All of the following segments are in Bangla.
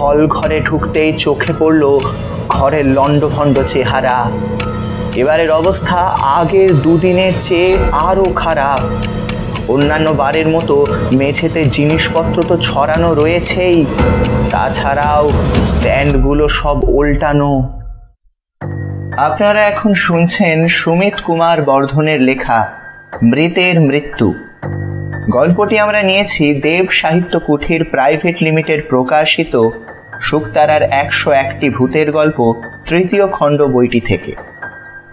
হল ঘরে ঢুকতেই চোখে পড়ল ঘরের লণ্ডভণ্ড চেহারা। এবারের অবস্থা আগের দুদিনের চেয়ে আরও খারাপ। অন্যান্য বারের মতো মেঝেতে জিনিসপত্র তো ছড়ানো রয়েছেই, তাছাড়াও স্ট্যান্ডগুলো সব উল্টানো। আপনারা এখন শুনছেন সুমিত কুমার বর্ধনের লেখা, মৃতের মৃত্যু। গল্পটি আমরা নিয়েছি দেব সাহিত্য কুঠির প্রাইভেট লিমিটেড প্রকাশিত শুকতারার একশো একটি ভূতের গল্প তৃতীয় খণ্ড বইটি থেকে।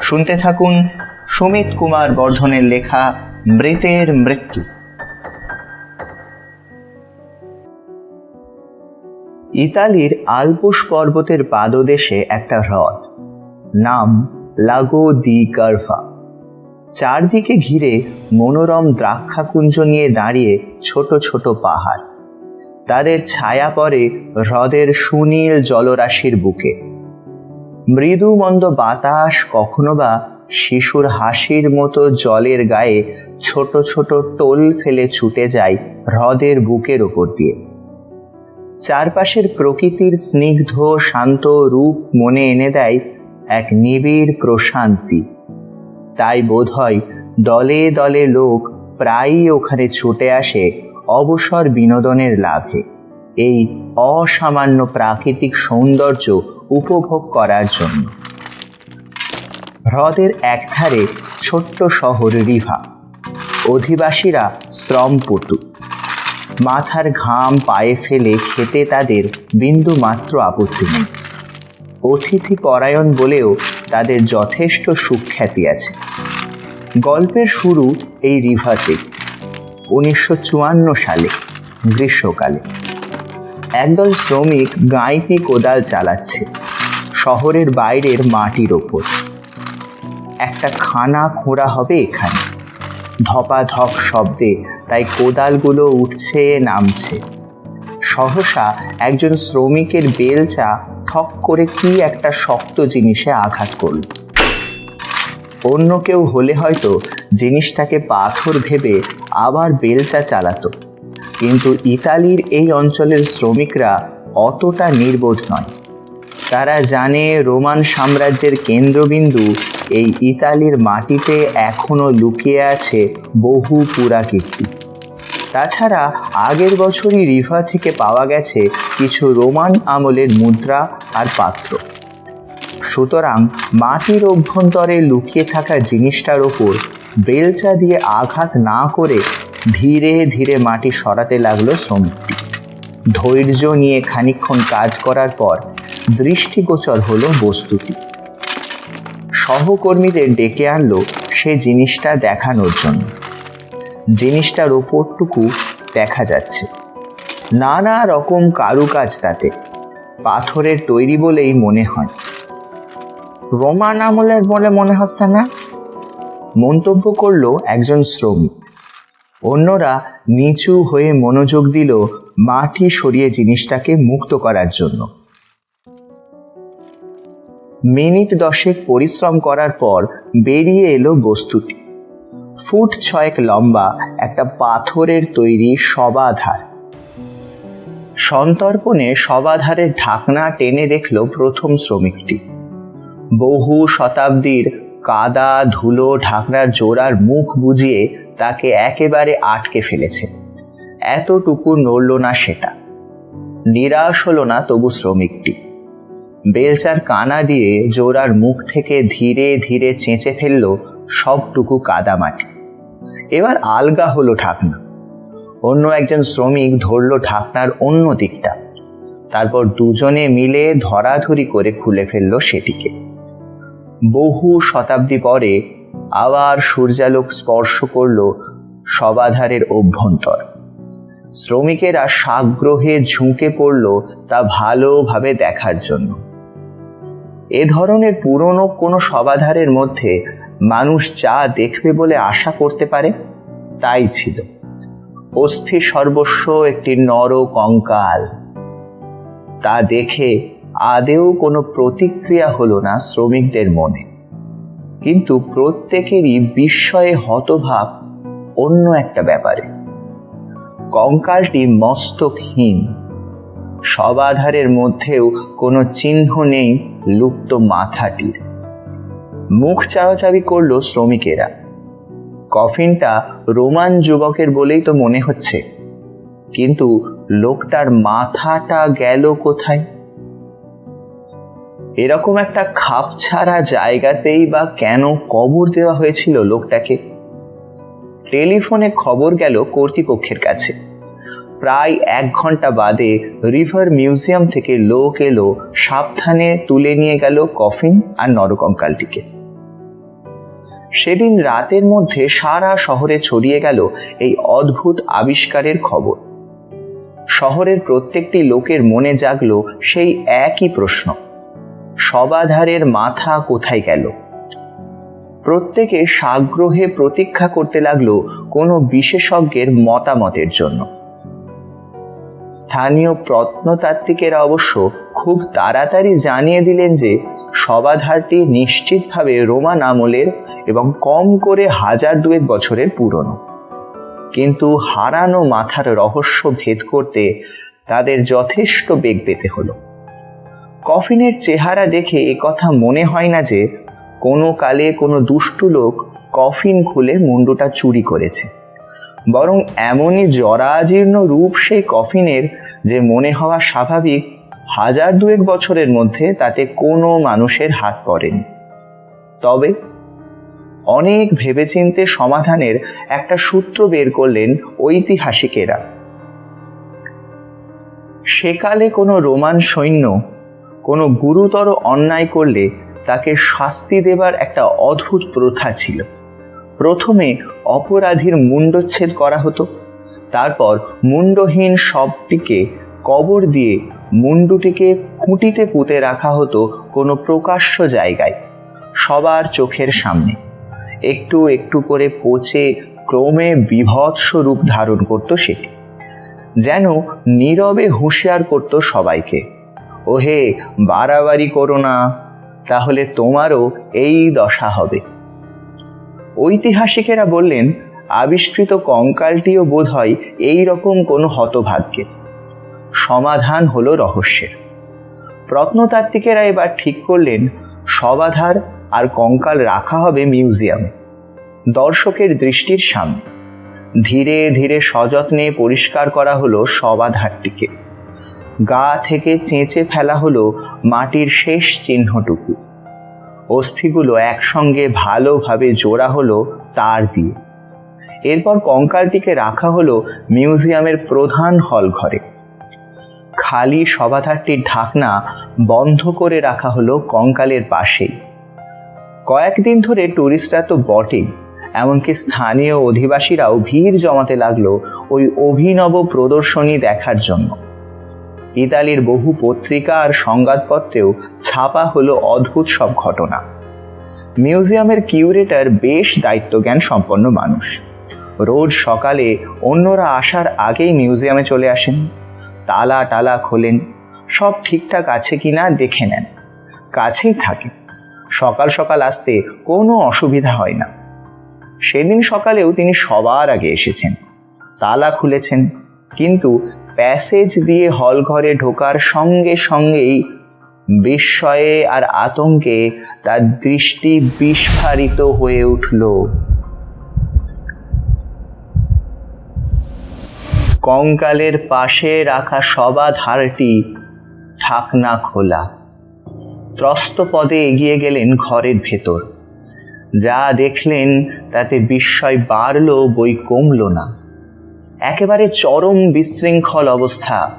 শুনতে থাকুন সুমিত কুমার বর্ধনের লেখা মৃতের মৃত্যু। ইতালির আলপুস পর্বতের পাদদেশে একটা হ্রদ, নাম লাগো দি কারফা চারদিকে ঘিরে মনোরম দ্রাক্ষাকুঞ্জ নিয়ে দাঁড়িয়ে ছোট ছোট পাহাড়। তাদের ছায়া পড়ে হ্রদের সুনীল জলরাশির বুকে। মৃদু মন্দ বাতাস কখনো বা শিশুর হাসির মতো জলের গায়ে ছোট ছোট টোল ফেলে ছুটে যায় হ্রদের বুকের ওপর দিয়ে। চারপাশের প্রকৃতির স্নিগ্ধ, শান্ত রূপ মনে এনে দেয় এক নিবিড় প্রশান্তি। তাই বোধ হয় দলে দলে লোক প্রায়ই ওখানে ছুটে আসে অবসর বিনোদনের লাভে এই অসামান্য প্রাকৃতিক সৌন্দর্য উপভোগ করার জন্য। হ্রদের একধারে ছোট্ট শহর রিভা। অধিবাসীরা শ্রমপটু। মাথার ঘাম পায়ে ফেলে খেতে তাদের বিন্দু মাত্র আপত্তি নেই। অতিথি পরায়ণ বলেও তাদের যথেষ্ট সুখ্যাতি আছে। গল্পের শুরু এই রিভাতে উনিশশো চুয়ান্ন সালে, গ্রীষ্মকালে। একদল শ্রমিক গাঁইতি কোদাল চালাচ্ছে, শহরের বাইরের মাটির ওপর। একটা খানা খোঁড়া হবে এখানে। ধপাধপ শব্দে তাই কোদালগুলো উঠছে, নামছে। সহসা একজন শ্রমিকের বেলচা ঠক করে কি একটা শক্ত জিনিসে আঘাত করল। অন্য কেউ হলে হয়তো জিনিসটাকে পাথর ভেবে আবার বেলচা চালাতো। কিন্তু ইতালির এই অঞ্চলের শ্রমিকরা অতটা নির্বোধ নয়। তারা জানে রোমান সাম্রাজ্যের কেন্দ্রবিন্দু এই ইতালির মাটিতে এখনও লুকিয়ে আছে বহু পুরাকীর্তি। তাছাড়া আগের বছরই রিভা থেকে পাওয়া গেছে কিছু রোমান আমলের মুদ্রা আর পাত্র। সুতরাং মাটির অভ্যন্তরে লুকিয়ে থাকা জিনিসটার ওপর বেলচা দিয়ে আঘাত না করে ধীরে ধীরে মাটি সরাতে লাগল শ্রমিকটি ধৈর্য নিয়ে খানিক্ষণ কাজ করার পর দৃষ্টিগোচর হলো বস্তুটি। সহকর্মীদের ডেকে আনলো সে জিনিসটা দেখানোর জন্য। জিনিসটার ওপরটুকু দেখা যাচ্ছে। নানা রকম কারুকাজ তাতে। পাথরের তৈরি বলেই মনে হয়। রোমান আমলের বলে মনে হচ্ছে না? মন্তব্য করল একজন শ্রমিক। অন্যরা নিচু হয়ে মনোযোগ দিল মাটি সরিয়ে জিনিসটাকে মুক্ত করার জন্য। মিনিট দশেক পরিশ্রম করার পর বেরিয়ে এলো বস্তুটি। ফুট ছয়েক লম্বা একটা পাথরের তৈরি সবাধার। সন্তর্পণে সবাধারের ঢাকনা টেনে দেখল প্রথম শ্রমিকটি। বহু শতাব্দীর কাদা, ধুলো, ঢাকনার জোড়ার মুখ বুঝিয়ে তাকে একেবারে আটকে ফেলেছে। এতটুকু নড়ল না সেটা। নিরাশ হলো না তবু শ্রমিকটি। বেলচার কানা দিয়ে জোড়ার মুখ থেকে ধীরে ধীরে চেঁচে ফেলল সবটুকু কাদামাটি এবার আলগা হলো ঢাকনা। অন্য একজন শ্রমিক ধরল ঢাকনার অন্য দিকটা। তারপর দুজনে মিলে ধরাধরি করে খুলে ফেলল সেটিকে। বহু শতাব্দী পরে আবার সূর্যালোক স্পর্শ করল সবাধারের অভ্যন্তর। শ্রমিকেরা সাগ্রহে ঝুঁকে পড়ল তা ভালোভাবে দেখার জন্য। এ ধরনের পুরনো কোনো সবাধারের মধ্যে মানুষ যা দেখবে বলে আশা করতে পারে, তাই ছিল। অস্থি সর্বস্ব একটি নর কঙ্কাল তা দেখে আদেও কোনো প্রতিক্রিয়া হলো না শ্রমিকদের মনে। কিন্তু প্রত্যেকেরই বিস্ময়ে হতভাব অন্য একটা ব্যাপারে। কঙ্কালটি মস্তকহীন। সবাধারের মধ্যেও কোনো চিহ্ন নেই লুপ্ত মাথাটির। মুখ চাওয়াচাবি করল শ্রমিকেরা। কফিনটা রোমান যুবকের বলেই তো মনে হচ্ছে। কিন্তু লোকটার মাথাটা গেল কোথায়? এরকম একটা খাপ ছাড়া জায়গাতেই বা কেন কবর দেওয়া হয়েছিল লোকটাকে? টেলিফোনে খবর গেল কর্তৃপক্ষের কাছে। প্রায় এক ঘণ্টা বাদে রিভার মিউজিয়াম থেকে লোক এলো, সাবধানে তুলে নিয়ে গেল কফিন আর নরকঙ্কালটিকে। সেদিন রাতের মধ্যে সারা শহরে ছড়িয়ে গেল এই অদ্ভুত আবিষ্কারের খবর। শহরের প্রত্যেকটি লোকের মনে জাগলো সেই একই প্রশ্ন। সবাধারের মাথা কোথায় গেল? প্রত্যেকে সাগ্রহে প্রতীক্ষা করতে লাগল কোনো বিশেষজ্ঞের মতামতের জন্য। স্থানীয় প্রত্নতাত্ত্বিকেরা অবশ্য খুব তাড়াতাড়ি জানিয়ে দিলেন যে সবাধারটি নিশ্চিতভাবে রোমান আমলের এবং কম করে হাজার দুয়েক বছরের পুরনো। কিন্তু হারানো মাথার রহস্য ভেদ করতে তাদের যথেষ্ট বেগ পেতে হলো। কফিনের চেহারা দেখে কথা মনে হয় না যে কোনো কালে কোনো দুষ্টু লোক কফিন খুলে মুন্ডুটা চুরি করেছে। বরং এমনই জরাজীর্ণ রূপ সেই কফিনের যে মনে হওয়া স্বাভাবিক হাজার দুয়েক বছরের মধ্যে তাতে কোনো মানুষের হাত পড়েনি। তবে অনেক ভেবেচিন্তে সমাধানের একটা সূত্র বের করলেন ঐতিহাসিকেরা। সেকালে কোনো রোমান সৈন্য কোনো গুরুতর অন্যায় করলে তাকে শাস্তি দেবার একটা অদ্ভুত প্রথা ছিল। প্রথমে অপরাধীর মুন্ডচ্ছেদ করা হতো। তারপর মুন্ডহীন সবটিকে কবর দিয়ে মুন্ডুটিকে খুঁটিতে পুঁতে রাখা হতো কোনো প্রকাশ্য জায়গায়, সবার চোখের সামনে। একটু একটু করে পচে ক্রমে বিভৎস রূপ ধারণ করত সেটি। যেন নীরবে হুঁশিয়ার করত সবাইকে। ওহে, বাড়াবাড়ি করো না, তাহলে তোমারও এই দশা হবে। ঐতিহাসিকেরা বললেন, আবিষ্কৃত কঙ্কালটিও বোধ হয় এই রকম কোনো হতভাগ্যের সমাধান হলো রহস্যের। প্রত্নতাত্ত্বিকেরা এবার ঠিক করলেন, সবাধার আর কঙ্কাল রাখা হবে মিউজিয়ামে। দর্শকের দৃষ্টির সামনে। ধীরে ধীরে সযত্নে পরিষ্কার করা হলো সবাধারটিকে। গা থেকে চেঁচে ফেলা হলো মাটির শেষ চিহ্নটুকু। অস্থিগুলো একসঙ্গে ভালোভাবে জোড়া হলো তার দিয়ে। এরপর কঙ্কালটিকে রাখা হলো মিউজিয়ামের প্রধান হল ঘরে। খালি সভাধারটির ঢাকনা বন্ধ করে রাখা হলো কঙ্কালের পাশেই। কয়েকদিন ধরে টুরিস্টরা তো বটেই, এমনকি স্থানীয় অধিবাসীরাও ভিড় জমাতে লাগল ওই অভিনব প্রদর্শনী দেখার জন্য। ইতালির বহু পত্রিকা আর সংবাদপত্রেও ছাপা হলো অদ্ভুত সব ঘটনা। মিউজিয়ামের কিউরেটর বেশ দায়িত্বজ্ঞান সম্পন্ন মানুষ। রোজ সকালে অন্যরা আসার আগেই মিউজিয়ামে চলে আসেন। তালা টালা খোলেন। সব ঠিকঠাক আছে কি না দেখে নেন। কাছেই থাকে সকাল সকাল আসতে কোনো অসুবিধা হয় না। সেদিন সকালেও তিনি সবার আগে এসেছেন। তালা খুলেছেন। কিন্তু প্যাসেজ দিয়ে হল ঘরে ঢোকার সঙ্গে সঙ্গেই বিস্ময়ে আর আতঙ্কে তার দৃষ্টি বিস্ফারিত হয়ে উঠল। কঙ্কালের পাশে রাখা সবাধারটি ঢাকনা খোলা। ত্রস্ত পদে এগিয়ে গেলেন ঘরের ভেতর। যা দেখলেন তাতে বিস্ময় বাড়ল বই কমল না। একেবারে চরম বিশৃঙ্খল অবস্থা।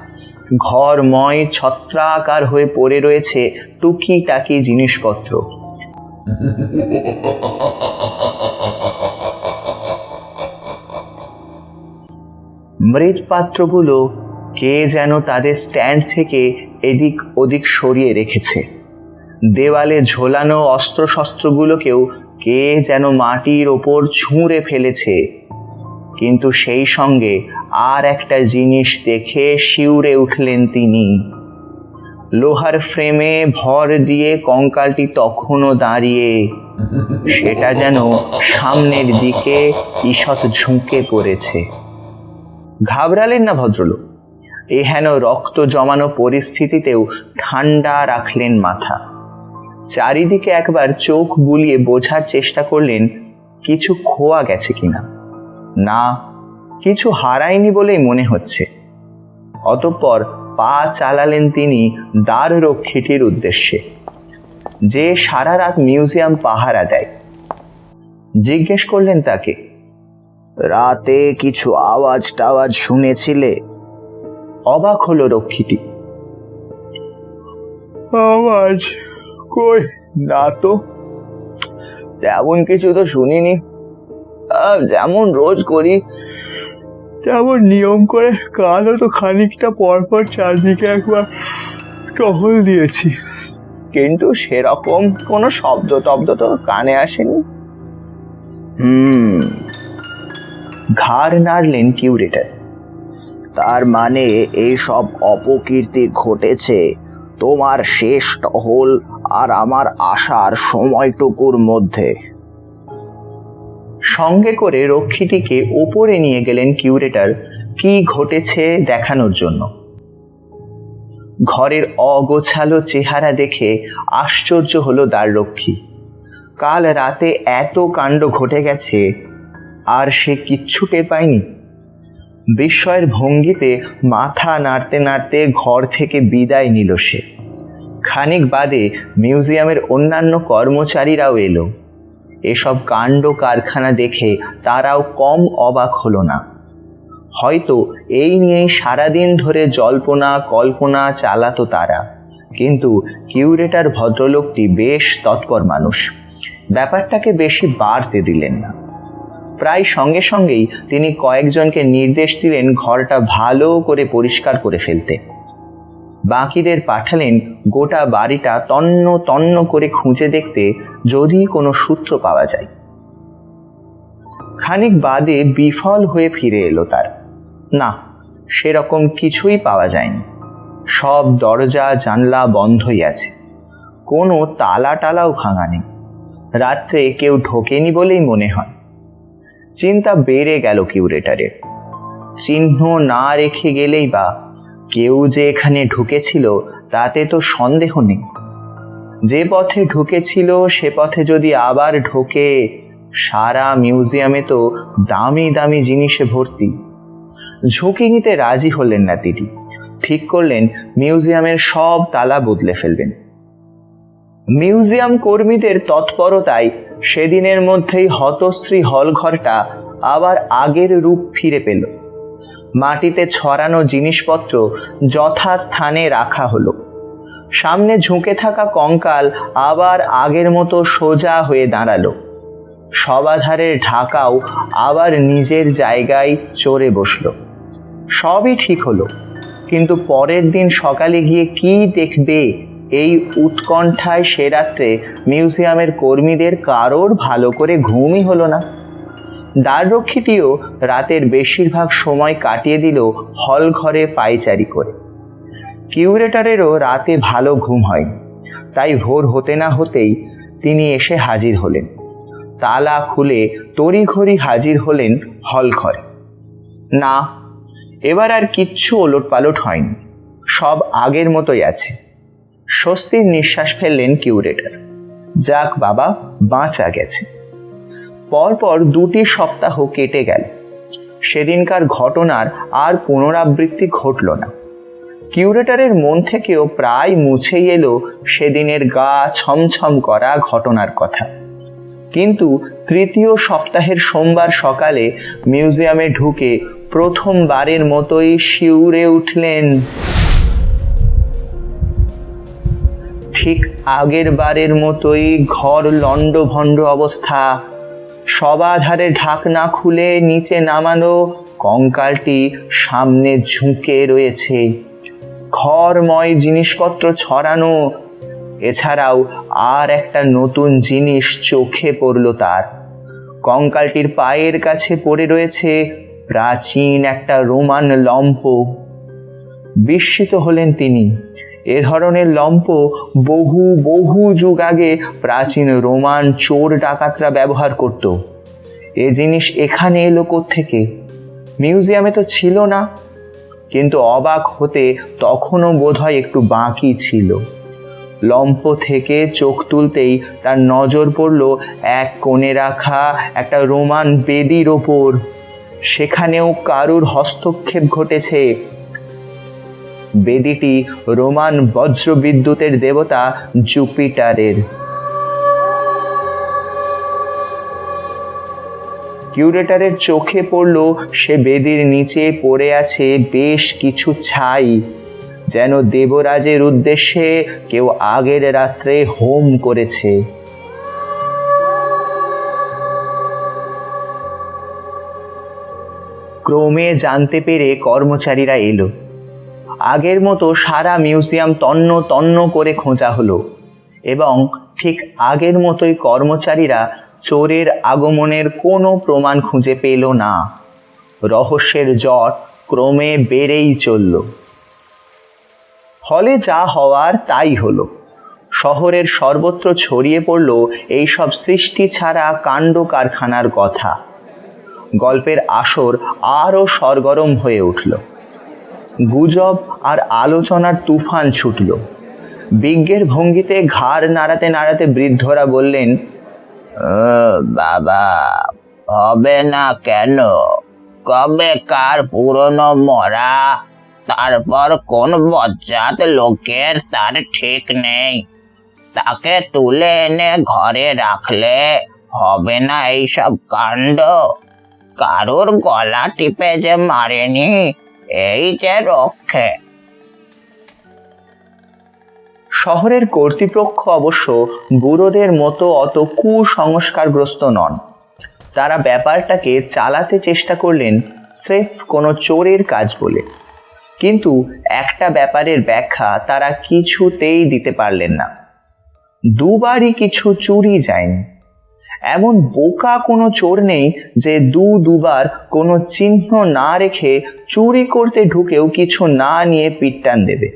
ঘরময়, ছত্রাকার হয়ে পড়ে রয়েছে টুকিটাকি জিনিসপত্র। মৃৎপাত্রগুলো কে যেন তাদের স্ট্যান্ড থেকে এদিক ওদিক সরিয়ে রেখেছে। দেওয়ালে ঝোলানো অস্ত্রশস্ত্রগুলোকেও কে যেন মাটির ওপর ছুঁড়ে ফেলেছে। কিন্তু সেই সঙ্গে আর একটা জিনিস দেখে শিউরে উঠলেন তিনি। লোহার ফ্রেমে ভর দিয়ে কঙ্কালটি তখনও দাঁড়িয়ে, সেটা যেন সামনের দিকে ঈষৎ ঝুঁকে পড়েছে। ঘাবড়ালেন না ভদ্রলোক। এ হেন রক্ত জমানো পরিস্থিতিতেও ঠান্ডা রাখলেন মাথা। চারিদিকে একবার চোখ বুলিয়ে বোঝার চেষ্টা করলেন, কিছু খোয়া গেছে কিনা। না, কিছু হারায়নি বলেই মনে হচ্ছে। অতঃপর পা চালালেন তিনি দ্বার রক্ষীটির উদ্দেশ্যে, যে সারা রাত মিউজিয়াম পাহারা দেয়। জিজ্ঞেস করলেন তাকে, রাতে কিছু আওয়াজ টাওয়াজ শুনেছিলে? অবাক হলো রক্ষীটি। আওয়াজ? কই? না তো। তেমন কিছু তো শুনিনি। যেমন রোজ করি, তেমন নিয়ম করে কালও তো খানিকটা পর পর চারদিকে একবার টহল দিয়েছি। কিন্তু সেরকম কোনো শব্দ টব্দ তো কানে আসেনি। হুম ঘাড় নাড়লেন কিউরেটার তার মানে এই সব অপকীর্তি ঘটেছে, তোমার শেষ টহল আর আমার আসার সময়টুকুর মধ্যে। সঙ্গে করে রক্ষীটিকে ওপরে নিয়ে গেলেন কিউরেটার, কি ঘটেছে দেখানোর জন্য? ঘরের অগোছালো চেহারা দেখে আশ্চর্য হলো দ্বাররক্ষী কাল রাতে এত কাণ্ড ঘটে গেছে, আর সে কিচ্ছু টের পায়নি। বিস্ময়ের ভঙ্গিতে মাথা নাড়তে নাড়তে ঘর থেকে বিদায় নিল সে। খানিক বাদে মিউজিয়ামের অন্যান্য কর্মচারীরাও এলো। এসব কাণ্ড কারখানা দেখে তারাও কম অবাক হলো না। হয়তো এই নিয়েই সারাদিন ধরে জল্পনা, কল্পনা চালাতো তারা। কিন্তু কিউরেটার ভদ্রলোকটি বেশ তৎপর মানুষ। ব্যাপারটাকে বেশি বাড়তে দিলেন না। প্রায় সঙ্গে সঙ্গেই তিনি কয়েকজনকে নির্দেশ দিলেন ঘরটা ভালো করে পরিষ্কার করে ফেলতে। বাকিদের পাঠালেন গোটা বাড়িটা তন্ন তন্ন করে খুঁজে দেখতে যদি কোনো সূত্র পাওয়া যায়। খানিক বাদে বিফল হয়ে ফিরে এলো তার। না, সেরকম কিছুই পাওয়া যায়নি। সব দরজা, জানলা বন্ধই আছে। কোনো তালা টালাও ভাঙা নেই। রাত্রে কেউ ঢোকেনি বলেই মনে হয়। চিন্তা বেড়ে গেল কিউরেটারের। চিহ্ন না রেখে গেলেই বা কেউ যে এখানে ঢুকেছিল, তাতে তো সন্দেহ নেই। যে পথে ঢুকেছিল, সে পথে যদি আবার ঢোকে, সারা মিউজিয়ামে তো দামি দামি জিনিসে ভর্তি। ঝুঁকি নিতে রাজি হলেন না তিনি। ঠিক করলেন, মিউজিয়ামের সব তালা বদলে ফেলবেন। মিউজিয়াম কর্মীদের তৎপরতায় সেদিনের মধ্যেই হতশ্রী হলঘরটা আবার আগের রূপ ফিরে পেল। মাটিতে ছড়ানো জিনিসপত্র যথাস্থানে রাখা হলো। সামনে ঝুঁকে থাকা কঙ্কাল আবার আগের মতো সোজা হয়ে দাঁড়াল। সবাধারের ঢাকাও আবার নিজের জায়গায় চড়ে বসল। সবই ঠিক হলো, কিন্তু পরের দিন সকালে গিয়ে কি দেখবে এই উৎকণ্ঠায় সে রাত্রে মিউজিয়ামের কর্মীদের কারোর ভালো করে ঘুমই হলো না। দ্বাররক্ষীটিও রাতের বেশিরভাগ সময় কাটিয়ে দিল হল ঘরে পায়চারি করে। কিউরেটারেরও রাতে ভালো ঘুম হয়নি। তাই ভোর হতে না হতেই তিনি এসে হাজির হলেন। তালা খুলে তড়িঘড়ি হাজির হলেন হল ঘরে। না, এবার আর কিচ্ছু ওলট পালট হয়নি। সব আগের মতোই আছে। স্বস্তির নিঃশ্বাস ফেললেন কিউরেটার। যাক বাবা, বাঁচা গেছে। পরপর দুটি সপ্তাহ কেটে গেল। সেদিনকার ঘটনার আর পুনরাবৃত্তি ঘটল না। কিউরেটারের মন থেকেও প্রায় মুছেই এলো সেদিনের গা ছমছম করা ঘটনার কথা। কিন্তু তৃতীয় সপ্তাহের সোমবার সকালে মিউজিয়ামে ঢুকে প্রথমবারের মতোই শিউরে উঠলেন। ঠিক আগের বারের মতোই ঘর লণ্ডভণ্ড অবস্থা। সবাধারে ঢাকনা খুলে নিচে নামানো কঙ্কালটি সামনে ঝুঁকে রয়েছে। ঘরময় জিনিসপত্র ছড়ানো, এছাড়াও আর একটা নতুন জিনিস চোখে পড়ল তার। কঙ্কালটির পায়ের কাছে পড়ে রয়েছে প্রাচীন একটা রোমান লম্প বিস্মিত হলেন তিনি। এ ধরনের লম্প বহু বহু যুগ আগে প্রাচীন রোমান চোর ডাকাতরা ব্যবহার করত। এ জিনিস এখানে এলো থেকে মিউজিয়ামে তো ছিল না। কিন্তু অবাক হতে তখনও বোধহয় একটু বাকি ছিল। লম্প থেকে চোখ তুলতেই তার নজর পড়ল এক কোণে রাখা একটা রোমান বেদির ওপর। সেখানেও কারুর হস্তক্ষেপ ঘটেছে। বেদিটি রোমান বজ্রবিদ্যুতের দেবতা জুপিটারের। কিউরেটারের চোখে পড়ল সে বেদির নিচে পড়ে আছে বেশ কিছু ছাই, যেন দেবরাজের উদ্দেশ্যে কেউ আগের রাত্রে হোম করেছে। ক্রমে জানতে পেরে কর্মচারীরা এলো। আগের মতো সারা মিউজিয়াম তন্ন তন্ন করে খোঁজা হলো এবং ঠিক আগের মতোই কর্মচারীরা চোরের আগমনের কোনো প্রমাণ খুঁজে পেল না। রহস্যের জট ক্রমে বেড়েই চলল। ফলে যা হওয়ার তাই হলো। শহরের সর্বত্র ছড়িয়ে পড়ল এইসব সৃষ্টি ছাড়া কাণ্ড কারখানার কথা। গল্পের আসর আরও সরগরম হয়ে উঠল। গুজব আর আলোচনার তুফান ছুটল। বিজ্ঞের ভঙ্গিতে ঘাড় নাড়াতে নাড়াতে বৃদ্ধরা বললেন বাবা, হবে না কেন? কবে কার পুরনো মরা? তারপর কোন বজ্জাত লোকের তার ঠিক নেই। তাকে তুলে এনে ঘরে রাখলে হবে না এইসব কাণ্ড। কারোর গলা টিপে যে মারেনি এই যে রক্ষে। শহরের কর্তৃপক্ষ অবশ্য বুড়োদের মতো অত কুসংস্কারগ্রস্ত নন। তারা ব্যাপারটাকে চালাতে চেষ্টা করলেন স্রেফ কোনো চোরের কাজ বলে। কিন্তু একটা ব্যাপারের ব্যাখ্যা তারা কিছুতেই দিতে পারলেন না। দুবারই কিছু চুরি যায়নি। এমন বোকা কোনো চোর নেই যে দু দুবার কোনো চিহ্ন না রেখে চুরি করতে ঢুকেও কিছু না নিয়ে পিটটান দেবে।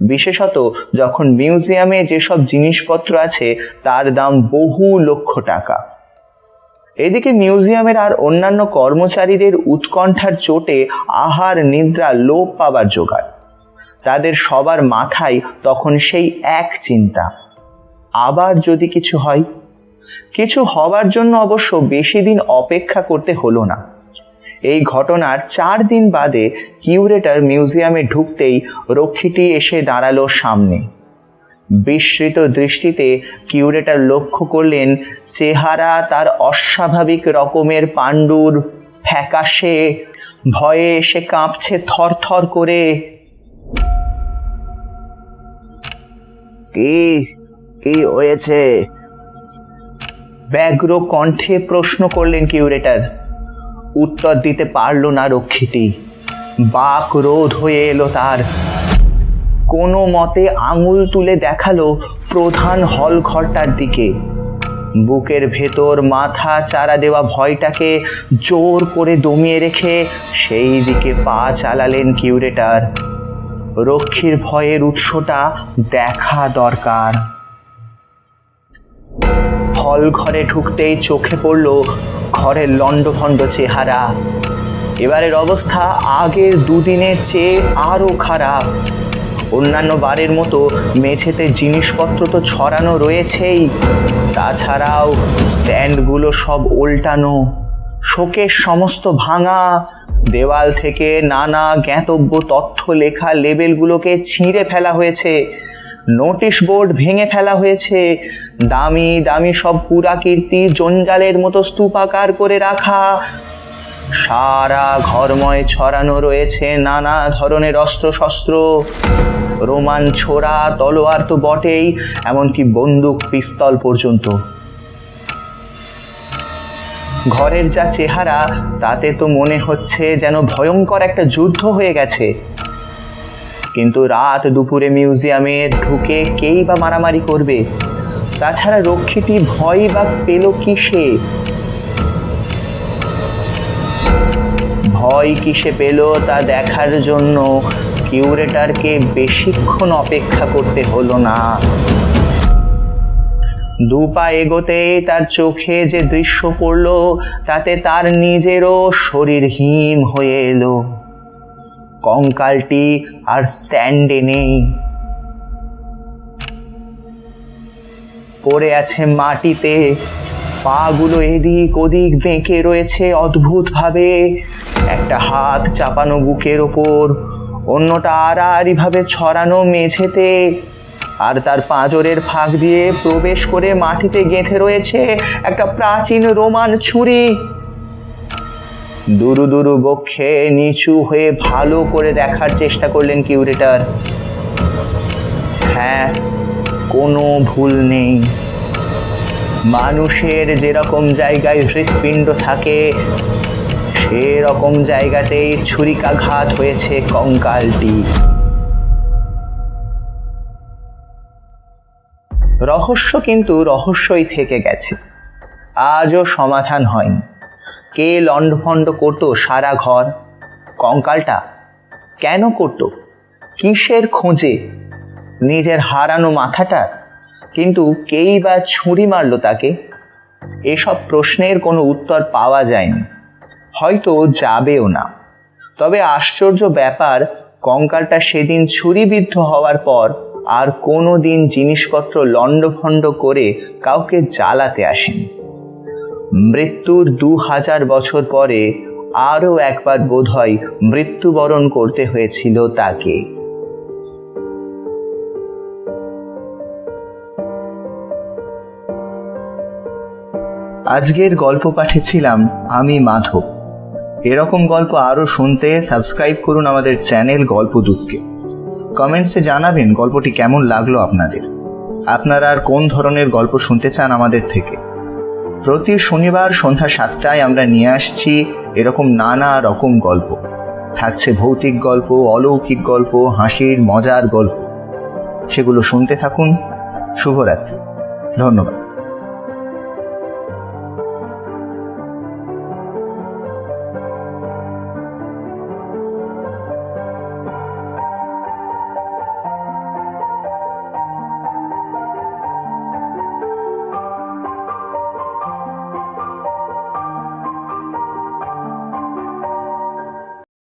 বিশেষত যখন মিউজিয়ামে যেসব জিনিসপত্র আছে, তার দাম বহু লক্ষ টাকা। এদিকে মিউজিয়ামের আর অন্যান্য কর্মচারীদের উৎকণ্ঠার চোটে আহার, নিদ্রা লোপ পাবার জোগাড়। তাদের সবার মাথায় তখন সেই এক চিন্তা, আবার যদি কিছু হয়? কিছু হবার জন্য অবশ্য বেশি দিন অপেক্ষা করতে হলো না। এই ঘটনার চার দিন বাদে কিউরেটার মিউজিয়ামে ঢুকতেই রক্ষীটি এসে দাঁড়াল সামনে। বিস্মৃত দৃষ্টিতে কিউরেটার লক্ষ্য করলেন চেহারা তার অস্বাভাবিক রকমের পাণ্ডুর ফ্যাকাশে, ভয়ে এসে কাঁপছে থরথর করে। কি? কি হয়েছে? ব্যগ্র কণ্ঠে প্রশ্ন করলেন কিউরেটার। উত্তর দিতে পারল না রক্ষীটি। বাক রোধ হয়ে এলো তার। কোনো মতে আঙুল তুলে দেখাল প্রধান হল ঘরটার দিকে। বুকের ভেতর মাথা চারা দেওয়া ভয়টাকে জোর করে দমিয়ে রেখে সেই দিকে পা চালালেন কিউরেটার। রক্ষীর ভয়ের উৎসটা দেখা দরকার। হল ঘরে ঢুকতেই চোখে পড়ল ঘরের লণ্ডভণ্ড চেহারা। এবারের অবস্থা আগের দুদিনের চেয়ে আরও খারাপ। অন্যান্য বারের মতো মেঝেতে জিনিসপত্র তো ছড়ানো রয়েছেই। তাছাড়াও স্ট্যান্ডগুলো সব উল্টানো শোকের সমস্ত ভাঙা, দেওয়াল থেকে নানা জ্ঞাতব্য তথ্য লেখা লেবেলগুলোকে ছিঁড়ে ফেলা হয়েছে। নোটিশ বোর্ড ভেঙে ফেলা হয়েছে। দামি দামি সব পুরাকীর্তি জঞ্জালের মতো স্তূপাকার করে রাখা। সারা ঘরময় ছড়ানো রয়েছে নানা ধরনের অস্ত্রশস্ত্র। রোমান ছোড়া তলোয়ার তো বটেই, এমনকি বন্দুক, পিস্তল পর্যন্ত। ঘরের যা চেহারা, তাতে তো মনে হচ্ছে যেন ভয়ঙ্কর একটা যুদ্ধ হয়ে গেছে। কিন্তু রাত দুপুরে মিউজিয়ামে ঢুকে কেই বা মারামারি করবে? তাছাড়া রক্ষীটি ভয় বা পেল কিসে? ভয় কিসে পেল তা দেখার জন্য কিউরেটারকে বেশিক্ষণ অপেক্ষা করতে হলো না। দু পা এগোতেই তার চোখে যে দৃশ্য পড়ল, তাতে তার নিজেরও শরীর হিম হয়ে এলো। কঙ্কালটি আর স্ট্যান্ডে নেই। পড়ে আছে মাটিতে। পাগুলো এদিক ওদিক বেঁকে রয়েছে অদ্ভুতভাবে। একটা হাত চাপানো বুকের ওপর, অন্যটা আড়াআড়িভাবে ছড়ানো মেঝেতে। আর তার পাঁজরের ফাঁক দিয়ে প্রবেশ করে মাটিতে গেঁথে রয়েছে একটা প্রাচীন রোমান ছুরি। দুরু দুরু বক্ষে নিচু হয়ে ভালো করে দেখার চেষ্টা করলেন কিউরেটার। হ্যাঁ কোনো ভুল নেই। মানুষের যেরকম জায়গায় হৃৎপিণ্ড থাকে, সেরকম জায়গাতেই ছুরিকাঘাত হয়েছে কঙ্কালটি। রহস্য কিন্তু রহস্যই থেকে গেছে। আজও সমাধান হয়নি। কে লণ্ডভণ্ড করতো সারা ঘর? কঙ্কালটা কেন করতো? কিসের খোঁজে? নিজের হারানো মাথাটা? কিন্তু কেই বা ছুরি মারল তাকে? এসব প্রশ্নের কোনো উত্তর পাওয়া যায়নি। হয়তো যাবেও না। তবে আশ্চর্য ব্যাপার, কঙ্কালটা সেদিন ছুরিবিদ্ধ হওয়ার পর আর কোনো দিন জিনিসপত্র লণ্ডভণ্ড করে কাউকে জ্বালাতে আসেনি। মৃত্যুর দু হাজার বছর পরে আরও একবার বোধহয় মৃত্যুবরণ করতে হয়েছিল তাকে। আজকের গল্প পাঠেছিলাম আমি মাধব। এরকম গল্প আরও শুনতে সাবস্ক্রাইব করুন আমাদের চ্যানেল গল্পদূতকে কমেন্টসে জানাবেন গল্পটি কেমন লাগল আপনাদের। আপনারা আর কোন ধরনের গল্প শুনতে চান আমাদের থেকে? প্রতি শনিবার সন্ধ্যা সাতটায় আমরা নিয়ে আসছি এরকম নানা রকম গল্প। থাকছে ভৌতিক গল্প, অলৌকিক গল্প, হাসির, মজার গল্প। সেগুলো শুনতে থাকুন। শুভরাত্রি। ধন্যবাদ।